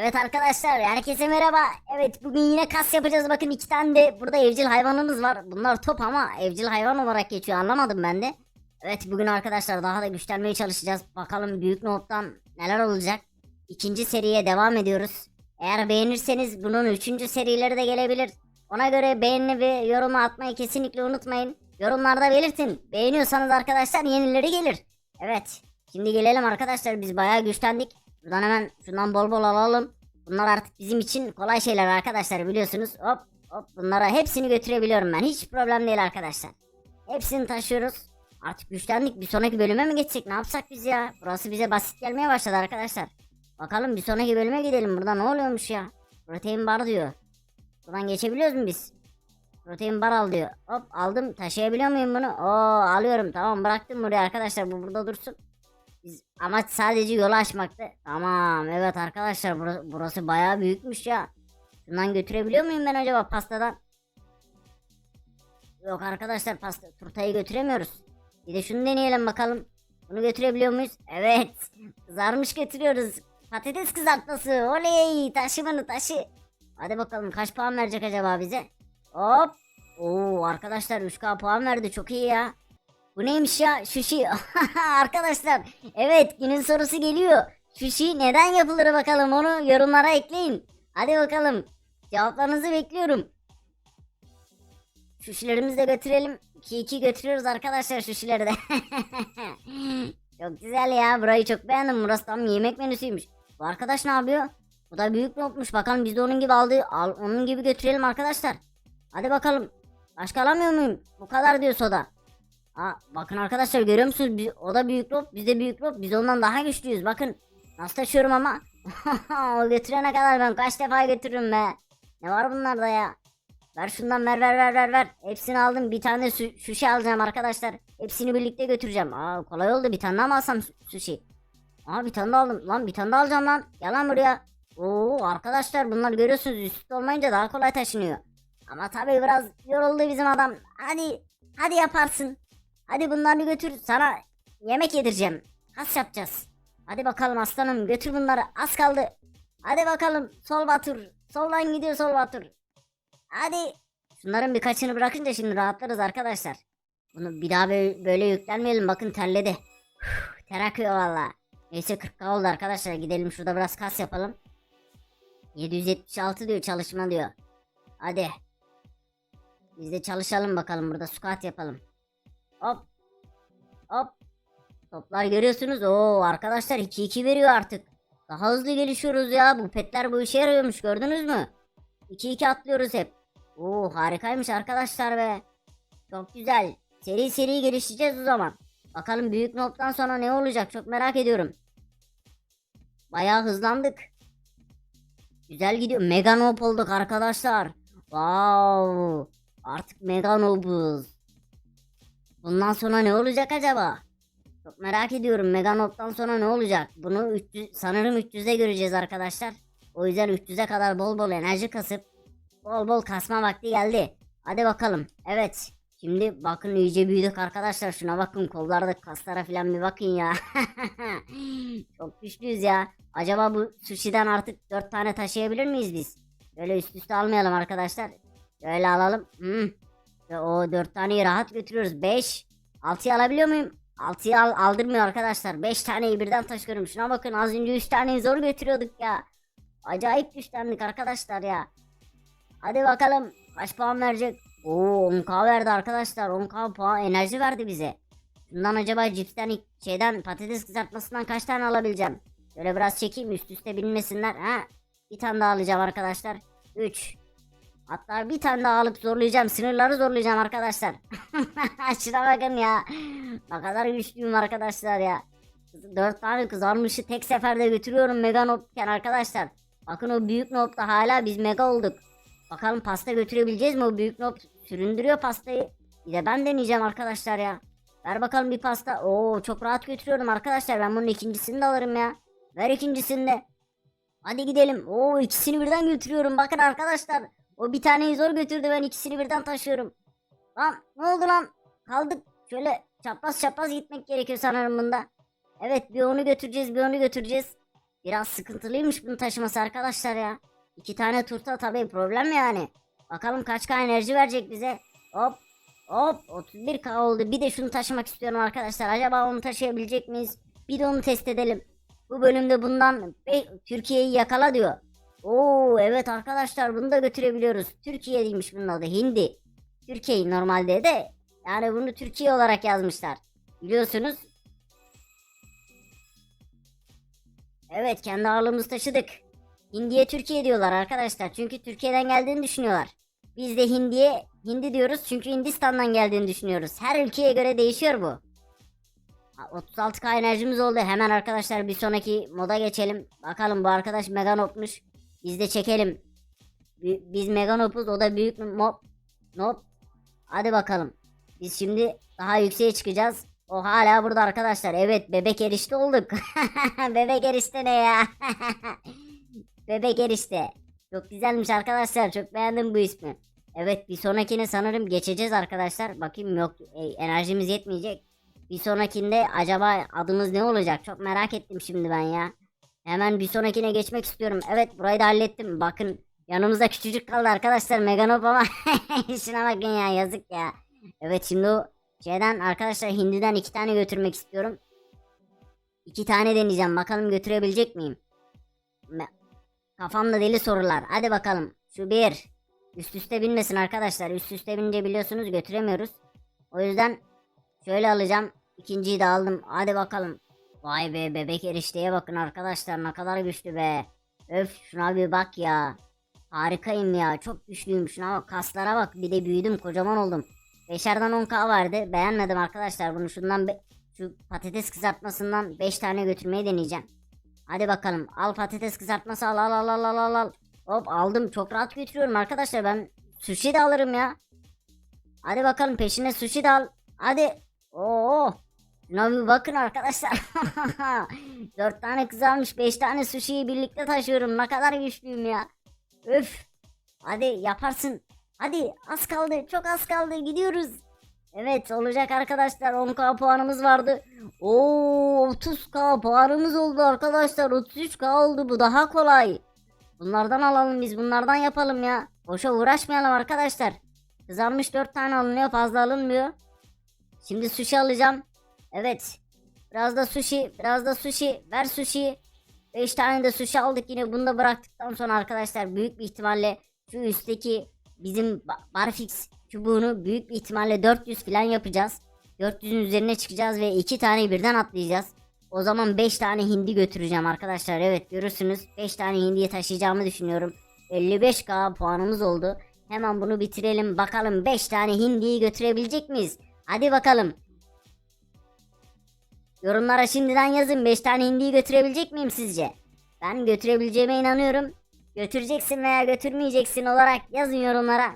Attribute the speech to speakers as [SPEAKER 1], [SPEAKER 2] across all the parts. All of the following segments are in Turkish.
[SPEAKER 1] Evet arkadaşlar herkese merhaba. Evet bugün yine kas yapacağız. Bakın iki tane de burada evcil hayvanımız var. Bunlar top ama evcil hayvan olarak geçiyor anlamadım ben de. Evet bugün arkadaşlar daha da güçlenmeye çalışacağız. Bakalım büyük nottan neler olacak. İkinci seriye devam ediyoruz. Eğer beğenirseniz bunun üçüncü serileri de gelebilir. Ona göre beğeni ve yorumu atmayı kesinlikle unutmayın. Yorumlarda belirtin. Beğeniyorsanız arkadaşlar yenileri gelir. Evet. Şimdi gelelim arkadaşlar biz bayağı güçlendik. Buradan hemen şundan bol bol alalım. Bunlar artık bizim için kolay şeyler arkadaşlar biliyorsunuz. Hop hop bunlara hepsini götürebiliyorum ben. Hiç problem değil arkadaşlar. Hepsini taşıyoruz. Artık güçlendik. Bir sonraki bölüme mi geçsek? Ne yapsak biz ya? Burası bize basit gelmeye başladı arkadaşlar. Bakalım bir sonraki bölüme gidelim. Burada ne oluyormuş ya? Protein bar diyor. Buradan geçebiliyoruz mu biz? Protein bar al diyor. Hop aldım. Taşıyabiliyor muyum bunu? Oo alıyorum. Tamam bıraktım buraya arkadaşlar. Bu burada dursun. Biz amaç sadece yolu açmaktı. Tamam evet arkadaşlar burası, burası bayağı büyükmüş ya. Şundan götürebiliyor muyum ben acaba pastadan? Yok arkadaşlar pasta turtayı götüremiyoruz. Bir de şunu deneyelim bakalım. Bunu götürebiliyor muyuz? Evet. Kızarmış götürüyoruz. Patates kızartması. Oley taşı bunu taşı. Hadi bakalım kaç puan verecek acaba bize? Hop. Oo arkadaşlar 3K puan verdi çok iyi ya. Bu neymiş ya? Sushi. Arkadaşlar evet günün sorusu geliyor. Sushi neden yapılır bakalım onu yorumlara ekleyin. Hadi bakalım. Cevaplarınızı bekliyorum. Şuşilerimizi de götürelim. 2-2 götürüyoruz arkadaşlar şuşileri de. çok güzel ya. Burayı çok beğendim. Burası tam yemek menüsüymüş. Bu arkadaş ne yapıyor? Bu da büyük notmuş. Bakalım biz de onun gibi aldı. Al, onun gibi götürelim arkadaşlar. Hadi bakalım. Başka alamıyor muyum? Bu kadar diyor soda. Aa, bakın arkadaşlar görüyor musunuz? Biz, o da büyük rob, biz de büyük rob. Biz ondan daha güçlüyüz. Bakın nasıl taşıyorum ama. o götürene kadar ben kaç defa götürürüm be. Ne var bunlarda ya? Ver şundan ver ver ver ver ver. Hepsini aldım. Bir tane su sushi alacağım arkadaşlar. Hepsini birlikte götüreceğim. Aa kolay oldu. Bir tane daha mı alsam su- sushi? Aa bir tane daha aldım. Lan bir tane daha alacağım lan. Yalan buraya. Oo arkadaşlar bunlar görüyorsunuz üstte olmayınca daha kolay taşınıyor. Ama tabii biraz yoruldu bizim adam. Hadi hadi yaparsın. Hadi bunları götür sana yemek yedireceğim. Kas yapacağız. Hadi bakalım aslanım götür bunları az kaldı. Hadi bakalım sol batur. Soldan gidiyor sol batur. Hadi. Şunların birkaçını bırakınca şimdi rahatlarız arkadaşlar. Bunu bir daha böyle, böyle yüklenmeyelim bakın terledi. Üf, Ter akıyor valla. Neyse 40k oldu arkadaşlar gidelim şurada biraz kas yapalım. 776 diyor çalışma diyor. Hadi. Biz de çalışalım bakalım burada squat yapalım. Hop. Hop. Toplar görüyorsunuz. Oo arkadaşlar 2-2 veriyor artık. Daha hızlı gelişiyoruz ya. Bu petler bu işe yarıyormuş gördünüz mü? 2-2 atlıyoruz hep. Oo harikaymış arkadaşlar be. Çok güzel. Seri seri gelişeceğiz o zaman. Bakalım büyük nottan sonra ne olacak çok merak ediyorum. Bayağı hızlandık. Güzel gidiyor. Mega noob olduk arkadaşlar. Wow. Artık mega noobuz. Bundan sonra ne olacak acaba? Çok merak ediyorum. Meganop'tan sonra ne olacak? Bunu 300, sanırım 300'e göreceğiz arkadaşlar. O yüzden 300'e kadar bol bol enerji kasıp bol bol kasma vakti geldi. Hadi bakalım. Evet. Şimdi bakın iyice büyüdük arkadaşlar. Şuna bakın kollarda kaslara falan bir bakın ya. Çok güçlüyüz ya. Acaba bu sushi'den artık 4 tane taşıyabilir miyiz biz? Böyle üst üste almayalım arkadaşlar. Böyle alalım. Hmm. Ve o 4 taneyi rahat götürüyoruz. 5. 6'yı alabiliyor muyum? 6'yı al, aldırmıyor arkadaşlar. 5 taneyi birden taşıyorum. Şuna bakın az önce 3 taneyi zor götürüyorduk ya. Acayip güçlendik arkadaşlar ya. Hadi bakalım kaç puan verecek? Oo 10k verdi arkadaşlar. 10k puan enerji verdi bize. Bundan acaba cipsten şeyden patates kızartmasından kaç tane alabileceğim? Şöyle biraz çekeyim üst üste binmesinler. Ha, bir tane daha alacağım arkadaşlar. 3. Hatta bir tane daha alıp zorlayacağım. Sınırları zorlayacağım arkadaşlar. Şuna bakın ya. Ne kadar güçlüyüm arkadaşlar ya. Dört tane kızarmışı tek seferde götürüyorum mega nopken arkadaşlar. Bakın o büyük nopta hala biz mega olduk. Bakalım pasta götürebileceğiz mi? O büyük nop süründürüyor pastayı. Bir de ben deneyeceğim arkadaşlar ya. Ver bakalım bir pasta. Oo çok rahat götürüyorum arkadaşlar. Ben bunun ikincisini de alırım ya. Ver ikincisini de. Hadi gidelim. Oo ikisini birden götürüyorum. Bakın arkadaşlar. O bir taneyi zor götürdü ben ikisini birden taşıyorum. Lan ne oldu lan? Kaldık. Şöyle çapraz çapraz gitmek gerekiyor sanırım bunda. Evet bir onu götüreceğiz bir onu götüreceğiz. Biraz sıkıntılıymış bunu taşıması arkadaşlar ya. İki tane turta tabii problem yani. Bakalım kaç K enerji verecek bize. Hop hop 31K oldu. Bir de şunu taşımak istiyorum arkadaşlar. Acaba onu taşıyabilecek miyiz? Bir de onu test edelim. Bu bölümde bundan Türkiye'yi yakala diyor. Oo evet arkadaşlar bunu da götürebiliyoruz. Türkiye değilmiş bunun adı Hindi. Türkiye normalde de yani bunu Türkiye olarak yazmışlar. Biliyorsunuz. Evet kendi ağırlığımızı taşıdık. Hindiye Türkiye diyorlar arkadaşlar. Çünkü Türkiye'den geldiğini düşünüyorlar. Biz de Hindiye Hindi diyoruz çünkü Hindistan'dan geldiğini düşünüyoruz. Her ülkeye göre değişiyor bu. Ha, 36k enerjimiz oldu. Hemen arkadaşlar bir sonraki moda geçelim. Bakalım bu arkadaş Meganop'muş. Biz de çekelim. Bi- Biz Meganop'uz o da büyük mob. Nop. Hadi bakalım. Biz şimdi daha yükseğe çıkacağız. O hala burada arkadaşlar. Evet bebek erişte olduk. bebek erişte ne ya? bebek erişte. Çok güzelmiş arkadaşlar. Çok beğendim bu ismi. Evet bir sonrakine sanırım geçeceğiz arkadaşlar. Bakayım yok e, enerjimiz yetmeyecek. Bir sonrakinde acaba adımız ne olacak? Çok merak ettim şimdi ben ya. Hemen bir sonrakine geçmek istiyorum. Evet burayı da hallettim. Bakın yanımızda küçücük kaldı arkadaşlar. Meganop ama şuna bakın ya yazık ya. Evet şimdi o şeyden arkadaşlar hindiden iki tane götürmek istiyorum. İki tane deneyeceğim. Bakalım götürebilecek miyim? Kafamda deli sorular. Hadi bakalım. Şu bir. Üst üste binmesin arkadaşlar. Üst üste binince biliyorsunuz götüremiyoruz. O yüzden şöyle alacağım. İkinciyi de aldım. Hadi bakalım. Vay be bebek erişteye bakın arkadaşlar ne kadar güçlü be. Öf şuna bir bak ya. Harikayım ya çok güçlüyüm şuna bak kaslara bak bir de büyüdüm kocaman oldum. Beşerden 10k vardı beğenmedim arkadaşlar bunu şundan be- şu patates kızartmasından 5 tane götürmeyi deneyeceğim. Hadi bakalım al patates kızartması al al al al al al al. Hop aldım çok rahat götürüyorum arkadaşlar ben sushi de alırım ya. Hadi bakalım peşine sushi de al. Hadi. Oo. Bir bakın arkadaşlar. Dört tane kız almış. Beş tane sushi'yi birlikte taşıyorum. Ne kadar güçlüyüm ya. Öf. Hadi yaparsın. Hadi az kaldı. Çok az kaldı. Gidiyoruz. Evet olacak arkadaşlar. 10k puanımız vardı. Oo 30k puanımız oldu arkadaşlar. 33k oldu. Bu daha kolay. Bunlardan alalım biz. Bunlardan yapalım ya. Boşa uğraşmayalım arkadaşlar. Kızarmış 4 tane alınıyor. Fazla alınmıyor. Şimdi sushi alacağım. Evet. Biraz da sushi, biraz da sushi. Ver sushi. 5 tane de sushi aldık yine. Bunu da bıraktıktan sonra arkadaşlar büyük bir ihtimalle şu üstteki bizim ba- barfix çubuğunu büyük bir ihtimalle 400 falan yapacağız. 400'ün üzerine çıkacağız ve 2 tane birden atlayacağız. O zaman 5 tane hindi götüreceğim arkadaşlar. Evet görürsünüz. 5 tane hindiyi taşıyacağımı düşünüyorum. 55k puanımız oldu. Hemen bunu bitirelim. Bakalım 5 tane hindiyi götürebilecek miyiz? Hadi bakalım. Yorumlara şimdiden yazın 5 tane hindiyi götürebilecek miyim sizce? Ben götürebileceğime inanıyorum. Götüreceksin veya götürmeyeceksin olarak yazın yorumlara.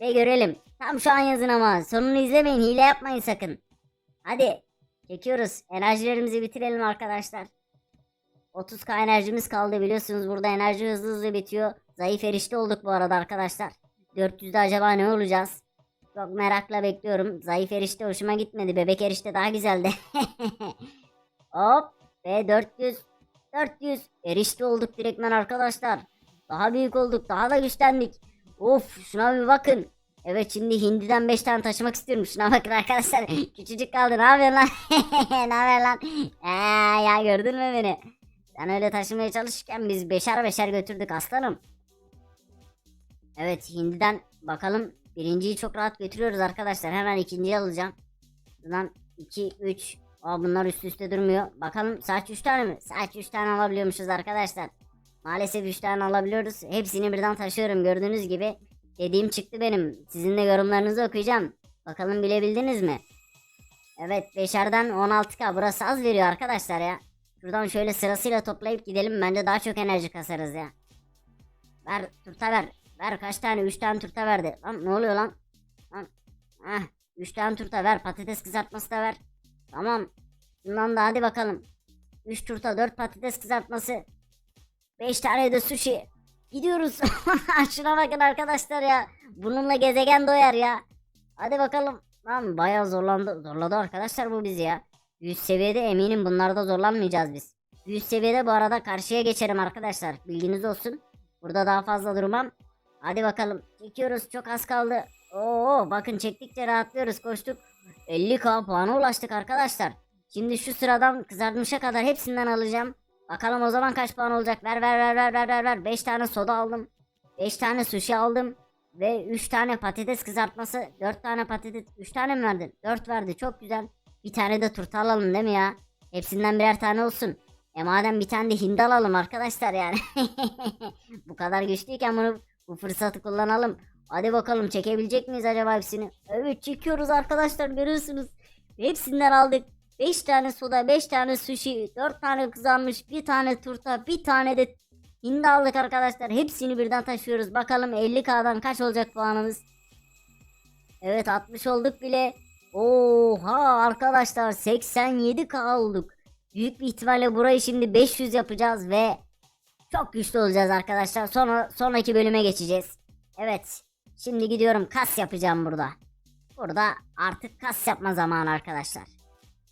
[SPEAKER 1] Ve görelim. Tam şu an yazın ama sonunu izlemeyin hile yapmayın sakın. Hadi çekiyoruz. Enerjilerimizi bitirelim arkadaşlar. 30k enerjimiz kaldı biliyorsunuz burada enerji hızlı hızlı bitiyor. Zayıf erişte olduk bu arada arkadaşlar. 400'de acaba ne olacağız? Çok merakla bekliyorum. Zayıf erişte hoşuma gitmedi. Bebek erişte daha güzeldi. Hop. Ve 400. 400. Erişte olduk direktmen arkadaşlar. Daha büyük olduk. Daha da güçlendik. Of şuna bir bakın. Evet şimdi hindiden 5 tane taşımak istiyorum. Şuna bakın arkadaşlar. Küçücük kaldı. Ne yapıyorsun lan? ne yapıyorsun lan? Ee, ya gördün mü beni? Sen öyle taşımaya çalışırken biz beşer beşer götürdük aslanım. Evet hindiden bakalım birinciyi çok rahat götürüyoruz arkadaşlar. Hemen ikinciyi alacağım. Buradan 2 3 Aa bunlar üst üste durmuyor. Bakalım saç 3 tane mi? Saç 3 tane alabiliyormuşuz arkadaşlar. Maalesef 3 tane alabiliyoruz. Hepsini birden taşıyorum gördüğünüz gibi. Dediğim çıktı benim. Sizin de yorumlarınızı okuyacağım. Bakalım bilebildiniz mi? Evet beşerden 16k burası az veriyor arkadaşlar ya. Şuradan şöyle sırasıyla toplayıp gidelim. Bence daha çok enerji kasarız ya. Ver turta ver. Ver kaç tane? 3 tane turta verdi. Lan ne oluyor lan? Lan. Heh. 3 tane turta ver. Patates kızartması da ver. Tamam. Bundan da hadi bakalım. 3 turta 4 patates kızartması. 5 tane de sushi. Gidiyoruz. Şuna bakın arkadaşlar ya. Bununla gezegen doyar ya. Hadi bakalım. Lan bayağı zorlandı. Zorladı arkadaşlar bu bizi ya. 100 seviyede eminim bunlarda zorlanmayacağız biz. 100 seviyede bu arada karşıya geçerim arkadaşlar. Bilginiz olsun. Burada daha fazla durmam. Hadi bakalım. Çekiyoruz. Çok az kaldı. Oo bakın çektikçe rahatlıyoruz. Koştuk. 50k puana ulaştık arkadaşlar. Şimdi şu sıradan kızartmışa kadar hepsinden alacağım. Bakalım o zaman kaç puan olacak. Ver ver ver ver ver ver ver. 5 tane soda aldım. 5 tane sushi aldım. Ve 3 tane patates kızartması. 4 tane patates. 3 tane mi verdin? 4 verdi. Çok güzel. Bir tane de turta alalım değil mi ya? Hepsinden birer tane olsun. E madem bir tane de hindi alalım arkadaşlar yani. bu kadar güçlüyken bunu bu fırsatı kullanalım. Hadi bakalım çekebilecek miyiz acaba hepsini? Evet çekiyoruz arkadaşlar görüyorsunuz. Hepsinden aldık. 5 tane soda, 5 tane sushi, 4 tane kızarmış, bir tane turta, bir tane de hindi aldık arkadaşlar. Hepsini birden taşıyoruz. Bakalım 50k'dan kaç olacak puanımız? Evet 60 olduk bile. Oha arkadaşlar 87k olduk. Büyük bir ihtimalle burayı şimdi 500 yapacağız ve çok güçlü olacağız arkadaşlar. Sonra sonraki bölüme geçeceğiz. Evet. Şimdi gidiyorum kas yapacağım burada. Burada artık kas yapma zamanı arkadaşlar.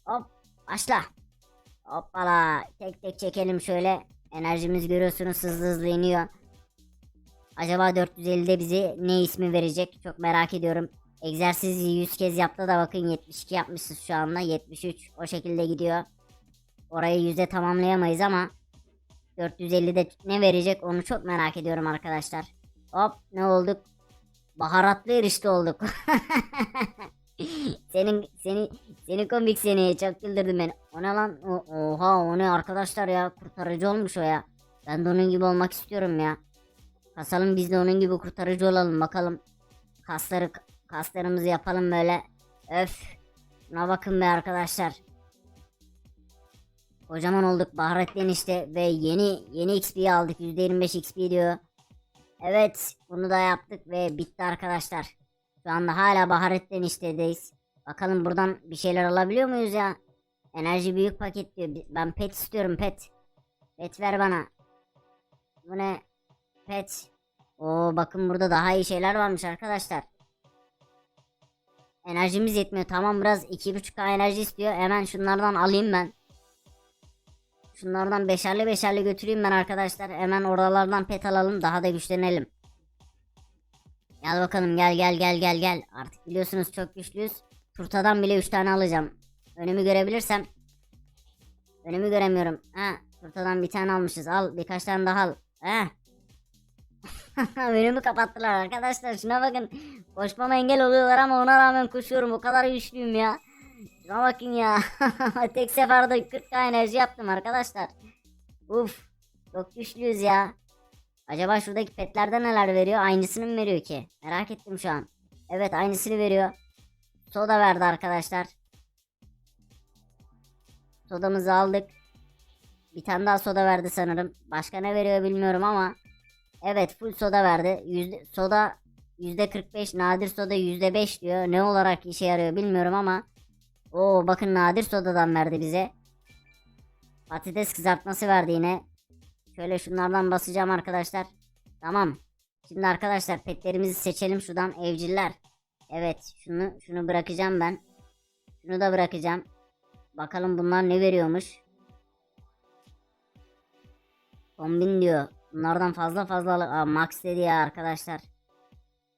[SPEAKER 1] Hop başla. Hoppala tek tek çekelim şöyle. Enerjimiz görüyorsunuz hızlı hızlı iniyor. Acaba 450'de bize ne ismi verecek çok merak ediyorum. Egzersizi 100 kez yaptı da bakın 72 yapmışız şu anda 73 o şekilde gidiyor. Orayı yüzde tamamlayamayız ama 450'de ne verecek onu çok merak ediyorum arkadaşlar. Hop ne olduk? Baharatlı erişte olduk. senin seni seni komik seni çok güldürdün beni. O ne lan? O, oha o ne arkadaşlar ya kurtarıcı olmuş o ya. Ben de onun gibi olmak istiyorum ya. Kasalım biz de onun gibi kurtarıcı olalım bakalım. Kasları kaslarımızı yapalım böyle. Öf. Buna bakın be arkadaşlar. Kocaman olduk baharatlı enişte ve yeni yeni XP'yi aldık. %25 XP diyor. Evet bunu da yaptık ve bitti arkadaşlar. Şu anda hala baharatlı eniştedeyiz. Bakalım buradan bir şeyler alabiliyor muyuz ya? Enerji büyük paket diyor. Ben pet istiyorum pet. Pet ver bana. Bu ne? Pet. Oo bakın burada daha iyi şeyler varmış arkadaşlar. Enerjimiz yetmiyor. Tamam biraz 2.5k enerji istiyor. Hemen şunlardan alayım ben. Şunlardan beşerli beşerli götüreyim ben arkadaşlar. Hemen oralardan pet alalım. Daha da güçlenelim. Gel bakalım gel gel gel gel gel. Artık biliyorsunuz çok güçlüyüz. Turtadan bile 3 tane alacağım. Önümü görebilirsem. Önümü göremiyorum. Ha, turtadan bir tane almışız. Al birkaç tane daha al. Ha. Önümü kapattılar arkadaşlar. Şuna bakın. Koşmama engel oluyorlar ama ona rağmen koşuyorum. O kadar güçlüyüm ya. Şuna bakın ya. Tek seferde 40k enerji yaptım arkadaşlar. Uf. Çok güçlüyüz ya. Acaba şuradaki petlerde neler veriyor? Aynısını mı veriyor ki? Merak ettim şu an. Evet aynısını veriyor. Soda verdi arkadaşlar. Sodamızı aldık. Bir tane daha soda verdi sanırım. Başka ne veriyor bilmiyorum ama. Evet full soda verdi. Yüzde, soda %45 nadir soda %5 diyor. Ne olarak işe yarıyor bilmiyorum ama. Oo bakın nadir sodadan verdi bize. Patates kızartması verdi yine. Şöyle şunlardan basacağım arkadaşlar. Tamam. Şimdi arkadaşlar petlerimizi seçelim şuradan evciller. Evet şunu şunu bırakacağım ben. Şunu da bırakacağım. Bakalım bunlar ne veriyormuş. Kombin diyor. Bunlardan fazla fazla Aa, max dedi ya arkadaşlar.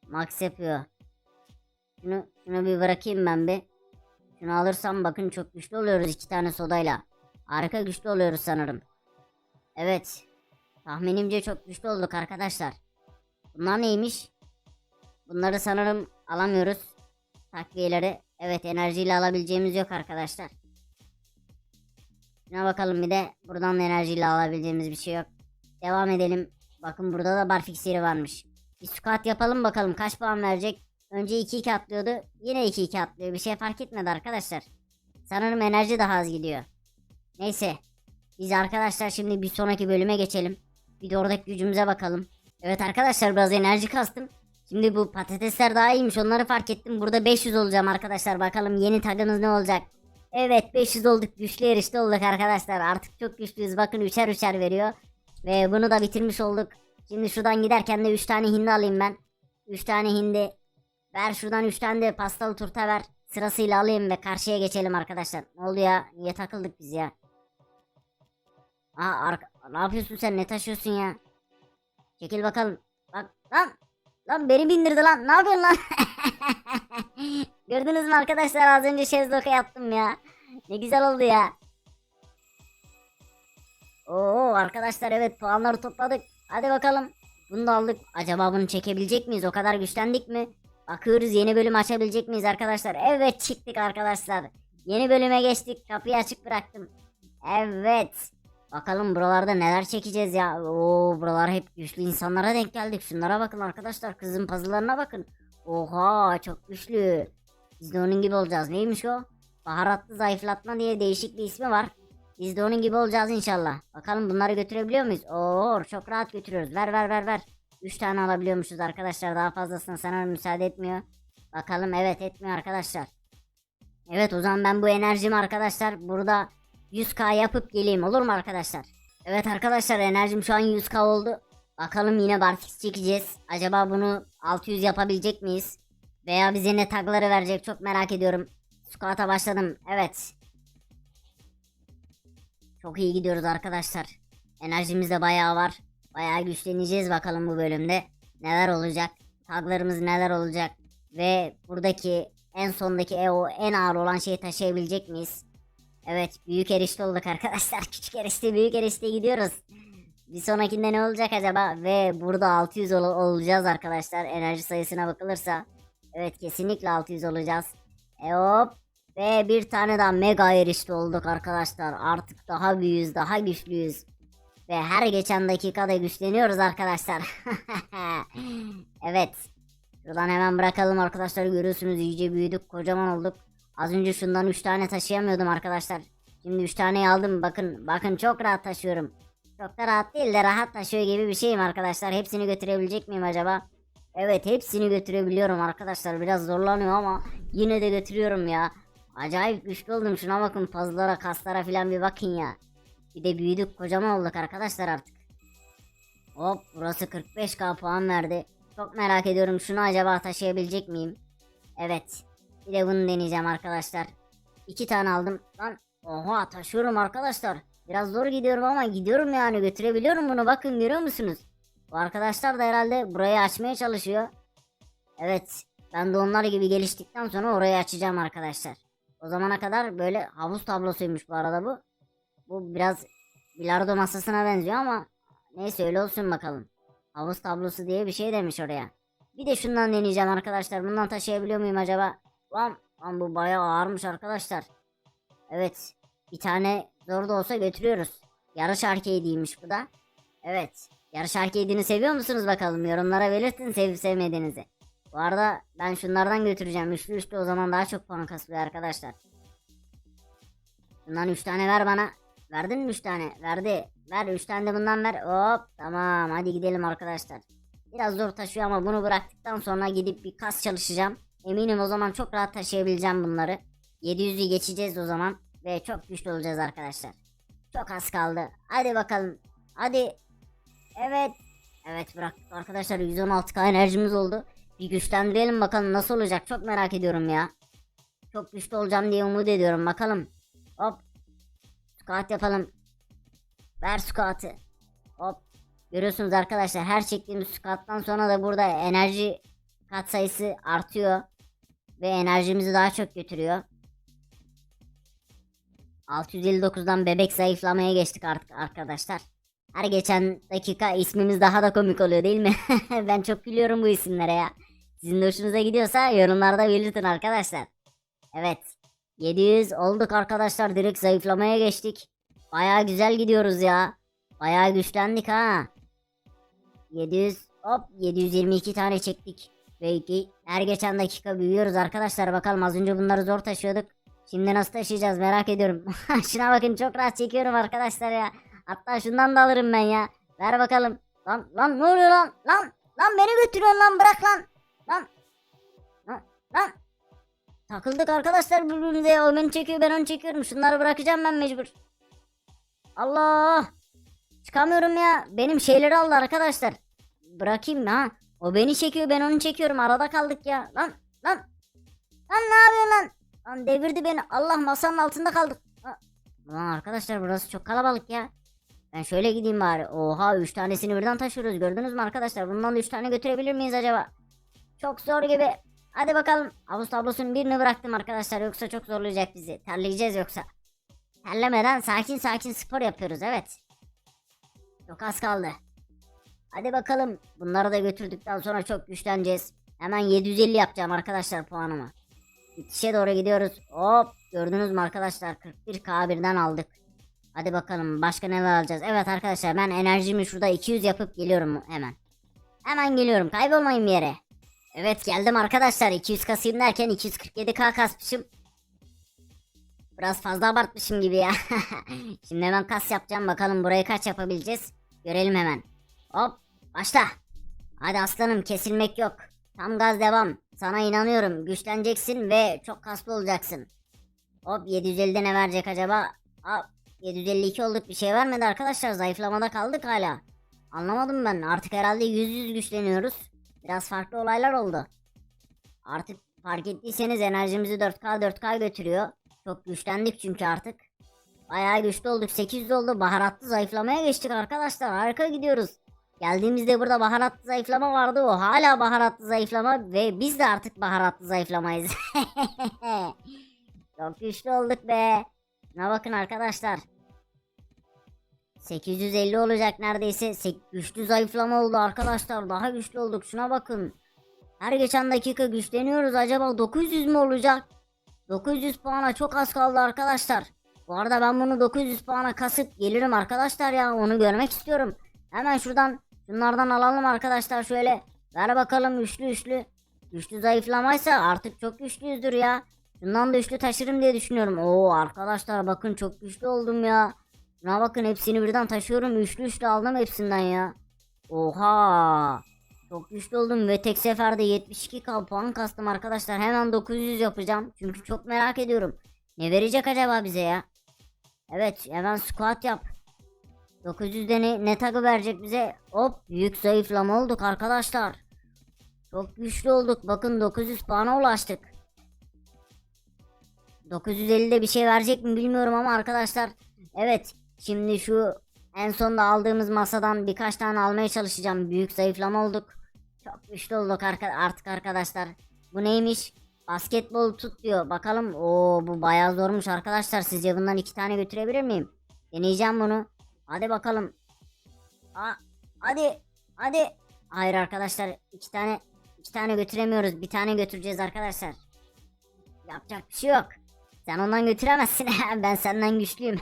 [SPEAKER 1] Max yapıyor. Şunu şunu bir bırakayım ben bir. Şunu alırsam bakın çok güçlü oluyoruz iki tane sodayla. Harika güçlü oluyoruz sanırım. Evet. Tahminimce çok güçlü olduk arkadaşlar. Bunlar neymiş? Bunları sanırım alamıyoruz. Takviyeleri. Evet enerjiyle alabileceğimiz yok arkadaşlar. Şuna bakalım bir de buradan da enerjiyle alabileceğimiz bir şey yok. Devam edelim. Bakın burada da barf iksiri varmış. Bir squat yapalım bakalım kaç puan verecek. Önce 2-2 atlıyordu. Yine 2-2 atlıyor. Bir şey fark etmedi arkadaşlar. Sanırım enerji daha az gidiyor. Neyse. Biz arkadaşlar şimdi bir sonraki bölüme geçelim. Bir de oradaki gücümüze bakalım. Evet arkadaşlar biraz enerji kastım. Şimdi bu patatesler daha iyiymiş onları fark ettim. Burada 500 olacağım arkadaşlar. Bakalım yeni tagımız ne olacak. Evet 500 olduk. Güçlü yarışta olduk arkadaşlar. Artık çok güçlüyüz. Bakın üçer üçer veriyor. Ve bunu da bitirmiş olduk. Şimdi şuradan giderken de 3 tane hindi alayım ben. 3 tane hindi. Ver şuradan 3 tane de pastalı turta ver. Sırasıyla alayım ve karşıya geçelim arkadaşlar. Ne oldu ya? Niye takıldık biz ya? Aa ne yapıyorsun sen ne taşıyorsun ya? Çekil bakalım. Bak lan. Lan beni bindirdi lan. Ne yapıyorsun lan? Gördünüz mü arkadaşlar az önce şezloka yaptım ya. Ne güzel oldu ya. Oo arkadaşlar evet puanları topladık. Hadi bakalım. Bunu da aldık. Acaba bunu çekebilecek miyiz? O kadar güçlendik mi? Bakıyoruz yeni bölüm açabilecek miyiz arkadaşlar? Evet çıktık arkadaşlar. Yeni bölüme geçtik. Kapıyı açık bıraktım. Evet. Bakalım buralarda neler çekeceğiz ya. Oo buralar hep güçlü insanlara denk geldik. Şunlara bakın arkadaşlar. Kızın puzzle'larına bakın. Oha çok güçlü. Biz de onun gibi olacağız. Neymiş o? Baharatlı zayıflatma diye değişik bir ismi var. Biz de onun gibi olacağız inşallah. Bakalım bunları götürebiliyor muyuz? Oo çok rahat götürüyoruz. Ver ver ver ver. 3 tane alabiliyormuşuz arkadaşlar. Daha fazlasına sanırım müsaade etmiyor. Bakalım evet etmiyor arkadaşlar. Evet o zaman ben bu enerjimi arkadaşlar burada 100k yapıp geleyim olur mu arkadaşlar? Evet arkadaşlar enerjim şu an 100k oldu. Bakalım yine Barfix çekeceğiz. Acaba bunu 600 yapabilecek miyiz? Veya bize ne tagları verecek çok merak ediyorum. Squat'a başladım. Evet. Çok iyi gidiyoruz arkadaşlar. Enerjimiz de bayağı var. Bayağı güçleneceğiz bakalım bu bölümde. Neler olacak? Taglarımız neler olacak? Ve buradaki en sondaki e, o en ağır olan şeyi taşıyabilecek miyiz? Evet büyük erişte olduk arkadaşlar. Küçük erişte büyük erişte gidiyoruz. Bir sonrakinde ne olacak acaba? Ve burada 600 ol- olacağız arkadaşlar. Enerji sayısına bakılırsa. Evet kesinlikle 600 olacağız. E hop. Ve bir tane daha mega erişte olduk arkadaşlar. Artık daha büyüğüz, daha güçlüyüz. Ve her geçen dakikada güçleniyoruz arkadaşlar. evet. Şuradan hemen bırakalım arkadaşlar. Görüyorsunuz iyice büyüdük, kocaman olduk. Az önce şundan 3 tane taşıyamıyordum arkadaşlar. Şimdi 3 taneyi aldım. Bakın, bakın çok rahat taşıyorum. Çok da rahat değil de rahat taşıyor gibi bir şeyim arkadaşlar. Hepsini götürebilecek miyim acaba? Evet hepsini götürebiliyorum arkadaşlar. Biraz zorlanıyor ama yine de götürüyorum ya. Acayip güçlü oldum. Şuna bakın fazlara kaslara filan bir bakın ya. Bir de büyüdük kocaman olduk arkadaşlar artık. Hop burası 45k puan verdi. Çok merak ediyorum şunu acaba taşıyabilecek miyim? Evet. Bir de bunu deneyeceğim arkadaşlar. İki tane aldım. Lan oha taşıyorum arkadaşlar. Biraz zor gidiyorum ama gidiyorum yani götürebiliyorum bunu bakın görüyor musunuz? Bu arkadaşlar da herhalde burayı açmaya çalışıyor. Evet ben de onlar gibi geliştikten sonra orayı açacağım arkadaşlar. O zamana kadar böyle havuz tablosuymuş bu arada bu. Bu biraz bilardo masasına benziyor ama neyse öyle olsun bakalım. Havuz tablosu diye bir şey demiş oraya. Bir de şundan deneyeceğim arkadaşlar. Bundan taşıyabiliyor muyum acaba? Lan, lan bu bayağı ağırmış arkadaşlar. Evet. Bir tane zor da olsa götürüyoruz. Yarış arcade'iymiş bu da. Evet. Yarış arcade'ini seviyor musunuz bakalım? Yorumlara belirtin sevip sevmediğinizi. Bu arada ben şunlardan götüreceğim. Üçlü üçlü o zaman daha çok puan kasılıyor arkadaşlar. Bundan 3 tane ver bana. Verdin mi 3 tane? Verdi. Ver 3 tane de bundan ver. Hop tamam hadi gidelim arkadaşlar. Biraz zor taşıyor ama bunu bıraktıktan sonra gidip bir kas çalışacağım. Eminim o zaman çok rahat taşıyabileceğim bunları. 700'ü geçeceğiz o zaman. Ve çok güçlü olacağız arkadaşlar. Çok az kaldı. Hadi bakalım. Hadi. Evet. Evet bıraktık arkadaşlar 116k enerjimiz oldu. Bir güçlendirelim bakalım nasıl olacak çok merak ediyorum ya. Çok güçlü olacağım diye umut ediyorum bakalım. Hop. Squat yapalım. Ver squat'ı. Hop. Görüyorsunuz arkadaşlar her çektiğimiz squat'tan sonra da burada enerji kat sayısı artıyor. Ve enerjimizi daha çok götürüyor. 659'dan bebek zayıflamaya geçtik artık arkadaşlar. Her geçen dakika ismimiz daha da komik oluyor değil mi? ben çok gülüyorum bu isimlere ya. Sizin de hoşunuza gidiyorsa yorumlarda belirtin arkadaşlar. Evet. 700 olduk arkadaşlar. Direkt zayıflamaya geçtik. Baya güzel gidiyoruz ya. Baya güçlendik ha. 700 hop 722 tane çektik. Ve iki- her geçen dakika büyüyoruz arkadaşlar. Bakalım az önce bunları zor taşıyorduk. Şimdi nasıl taşıyacağız merak ediyorum. Şuna bakın çok rahat çekiyorum arkadaşlar ya. Hatta şundan da alırım ben ya. Ver bakalım. Lan lan ne oluyor lan? Lan lan beni götürüyorsun lan bırak lan. Lan. Lan. Lan. Takıldık arkadaşlar birbirimize. O beni çekiyor ben onu çekiyorum. Şunları bırakacağım ben mecbur. Allah. Çıkamıyorum ya. Benim şeyleri aldı arkadaşlar. Bırakayım mı ha? O beni çekiyor ben onu çekiyorum. Arada kaldık ya. Lan lan. Lan ne yapıyorsun lan? Lan devirdi beni. Allah masanın altında kaldık. Lan arkadaşlar burası çok kalabalık ya. Ben şöyle gideyim bari. Oha 3 tanesini birden taşıyoruz. Gördünüz mü arkadaşlar? Bundan da 3 tane götürebilir miyiz acaba? Çok zor gibi. Hadi bakalım. Havuz tablosunun birini bıraktım arkadaşlar. Yoksa çok zorlayacak bizi. Terleyeceğiz yoksa. Terlemeden sakin sakin spor yapıyoruz evet. Çok az kaldı. Hadi bakalım. Bunları da götürdükten sonra çok güçleneceğiz. Hemen 750 yapacağım arkadaşlar puanımı. Bitişe doğru gidiyoruz. Hop gördünüz mü arkadaşlar 41k birden aldık. Hadi bakalım başka neler alacağız. Evet arkadaşlar ben enerjimi şurada 200 yapıp geliyorum hemen. Hemen geliyorum kaybolmayın bir yere. Evet geldim arkadaşlar 200 kasayım derken 247k kasmışım. Biraz fazla abartmışım gibi ya. Şimdi hemen kas yapacağım bakalım burayı kaç yapabileceğiz. Görelim hemen. Hop başla. Hadi aslanım kesilmek yok. Tam gaz devam. Sana inanıyorum. Güçleneceksin ve çok kaslı olacaksın. Hop 750'de ne verecek acaba? Hop 752 olduk bir şey vermedi arkadaşlar. Zayıflamada kaldık hala. Anlamadım ben. Artık herhalde yüz yüz güçleniyoruz. Biraz farklı olaylar oldu. Artık fark ettiyseniz enerjimizi 4K 4K götürüyor. Çok güçlendik çünkü artık. Bayağı güçlü olduk. 800 oldu. Baharatlı zayıflamaya geçtik arkadaşlar. Harika gidiyoruz. Geldiğimizde burada baharatlı zayıflama vardı. O hala baharatlı zayıflama ve biz de artık baharatlı zayıflamayız. Çok güçlü olduk be. Şuna bakın arkadaşlar. 850 olacak neredeyse. Sek- güçlü zayıflama oldu arkadaşlar. Daha güçlü olduk. Şuna bakın. Her geçen dakika güçleniyoruz. Acaba 900 mü olacak? 900 puana çok az kaldı arkadaşlar. Bu arada ben bunu 900 puana kasıp gelirim arkadaşlar ya. Onu görmek istiyorum. Hemen şuradan şunlardan alalım arkadaşlar şöyle. Ver bakalım üçlü üçlü. Güçlü zayıflamaysa artık çok güçlüyüzdür ya. Şundan da üçlü taşırım diye düşünüyorum. Oo arkadaşlar bakın çok güçlü oldum ya. Şuna bakın hepsini birden taşıyorum. Üçlü üçlü aldım hepsinden ya. Oha. Çok güçlü oldum ve tek seferde 72k puan kastım arkadaşlar. Hemen 900 yapacağım. Çünkü çok merak ediyorum. Ne verecek acaba bize ya? Evet hemen squat yap. 900'de ne, ne tagı verecek bize? Hop büyük zayıflama olduk arkadaşlar. Çok güçlü olduk. Bakın 900 puana ulaştık. 950'de bir şey verecek mi bilmiyorum ama arkadaşlar. Evet şimdi şu en sonda aldığımız masadan birkaç tane almaya çalışacağım. Büyük zayıflama olduk. Çok güçlü olduk artık arkadaşlar. Bu neymiş? Basketbol tut diyor. Bakalım. Oo bu bayağı zormuş arkadaşlar. Sizce bundan iki tane götürebilir miyim? Deneyeceğim bunu. Hadi bakalım. Aa, hadi. Hadi. Hayır arkadaşlar. iki tane iki tane götüremiyoruz. Bir tane götüreceğiz arkadaşlar. Yapacak bir şey yok. Sen ondan götüremezsin. ben senden güçlüyüm.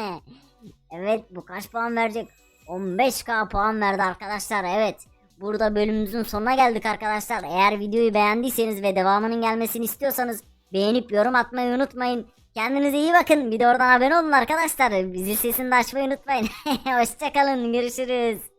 [SPEAKER 1] evet bu kaç puan verecek? 15k puan verdi arkadaşlar. Evet. Burada bölümümüzün sonuna geldik arkadaşlar. Eğer videoyu beğendiyseniz ve devamının gelmesini istiyorsanız beğenip yorum atmayı unutmayın. Kendinize iyi bakın. Bir de oradan abone olun arkadaşlar. Bizi sesini de açmayı unutmayın. Hoşçakalın. Görüşürüz.